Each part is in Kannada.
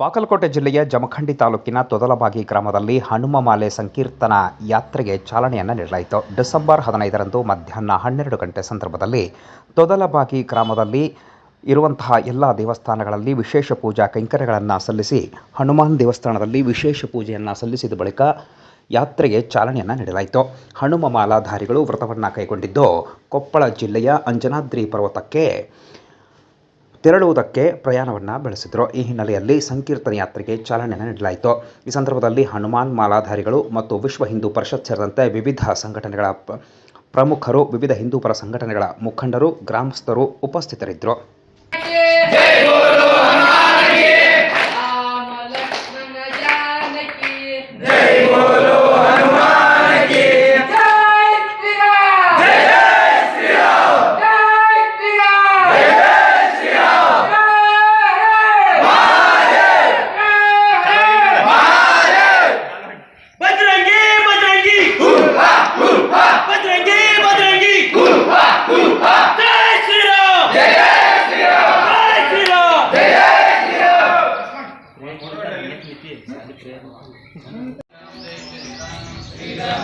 ಬಾಗಲಕೋಟೆ ಜಿಲ್ಲೆಯ ಜಮಖಂಡಿ ತಾಲೂಕಿನ ತೊದಲಬಾಗಿ ಗ್ರಾಮದಲ್ಲಿ ಹನುಮಮಾಲೆ ಸಂಕೀರ್ತನ ಯಾತ್ರೆಗೆ ಚಾಲನೆಯನ್ನು ನೀಡಲಾಯಿತು. ಡಿಸೆಂಬರ್ ಹದಿನೈದರಂದು ಮಧ್ಯಾಹ್ನ ಹನ್ನೆರಡು ಗಂಟೆ ಸಂದರ್ಭದಲ್ಲಿ ತೊದಲಬಾಗಿ ಗ್ರಾಮದಲ್ಲಿ ಇರುವಂತಹ ಎಲ್ಲ ದೇವಸ್ಥಾನಗಳಲ್ಲಿ ವಿಶೇಷ ಪೂಜಾ ಕೈಂಕರ್ಯಗಳನ್ನು ಸಲ್ಲಿಸಿ ಹನುಮಾನ್ ದೇವಸ್ಥಾನದಲ್ಲಿ ವಿಶೇಷ ಪೂಜೆಯನ್ನು ಸಲ್ಲಿಸಿದ ಬಳಿಕ ಯಾತ್ರೆಗೆ ಚಾಲನೆಯನ್ನು ನೀಡಲಾಯಿತು. ಹನುಮ ಮಾಲಾಧಾರಿಗಳು ವ್ರತವನ್ನು ಕೈಗೊಂಡಿದ್ದು ಕೊಪ್ಪಳ ಜಿಲ್ಲೆಯ ಅಂಜನಾದ್ರಿ ಪರ್ವತಕ್ಕೆ ತೆರಳುವುದಕ್ಕೆ ಪ್ರಯಾಣವನ್ನು ಬೆಳೆಸಿದರು. ಈ ಹಿನ್ನೆಲೆಯಲ್ಲಿ ಸಂಕೀರ್ತನ ಯಾತ್ರೆಗೆ ಚಾಲನೆ ನೀಡಲಾಯಿತು. ಈ ಸಂದರ್ಭದಲ್ಲಿ ಹನುಮಾನ್ ಮಾಲಾಧಾರಿಗಳು ಮತ್ತು ವಿಶ್ವ ಹಿಂದೂ ಪರಿಷತ್ ಸೇರಿದಂತೆ ವಿವಿಧ ಸಂಘಟನೆಗಳ ಪ್ರಮುಖರು ವಿವಿಧ ಹಿಂದೂಪರ ಸಂಘಟನೆಗಳ ಮುಖಂಡರು ಗ್ರಾಮಸ್ಥರು ಉಪಸ್ಥಿತರಿದ್ದರು. राम श्री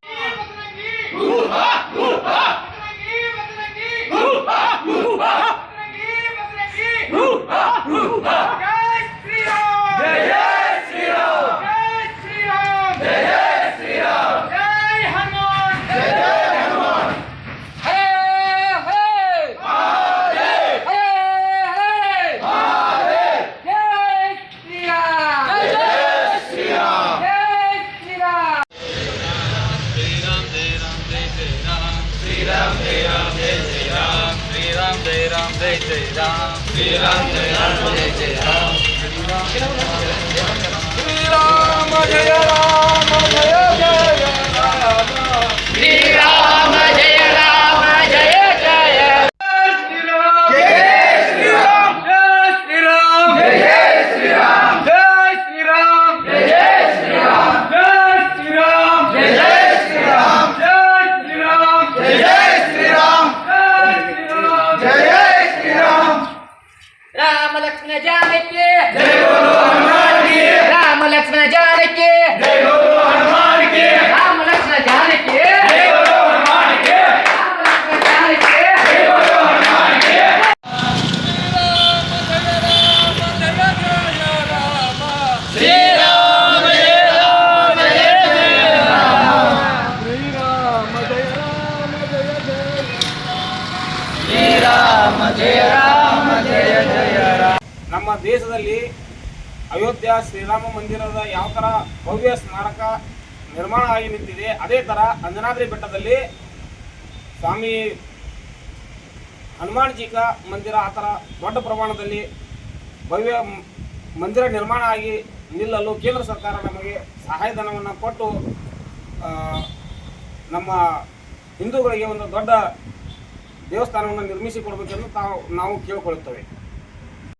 श्रीराम जय जय राम श्रीराम जय राम जय जय राम श्रीराम जय राम जय जय राम श्रीराम जय राम जय राम ನಮ್ಮ ದೇಶದಲ್ಲಿ ಅಯೋಧ್ಯ ಶ್ರೀರಾಮ ಮಂದಿರದ ಯಾವ ಥರ ಭವ್ಯ ಸ್ಮಾರಕ ನಿರ್ಮಾಣ ಆಗಿ ನಿಂತಿದೆ, ಅದೇ ಥರ ಅಂಜನಾದ್ರಿ ಬೆಟ್ಟದಲ್ಲಿ ಸ್ವಾಮಿ ಹನುಮಾನ್ ಜೀಕ ಮಂದಿರ ಆ ಥರ ದೊಡ್ಡ ಪ್ರಮಾಣದಲ್ಲಿ ಭವ್ಯ ಮಂದಿರ ನಿರ್ಮಾಣ ಆಗಿ ನಿಲ್ಲಲು ಕೇಂದ್ರ ಸರ್ಕಾರ ನಮಗೆ ಸಹಾಯಧನವನ್ನು ಕೊಟ್ಟು ನಮ್ಮ ಹಿಂದೂಗಳಿಗೆ ಒಂದು ದೊಡ್ಡ ದೇವಸ್ಥಾನವನ್ನು ನಿರ್ಮಿಸಿ ಕೊಡಬೇಕೆಂದು ತಾವು, ನಾವು ಕೇಳಿಕೊಳ್ಳುತ್ತೇವೆ.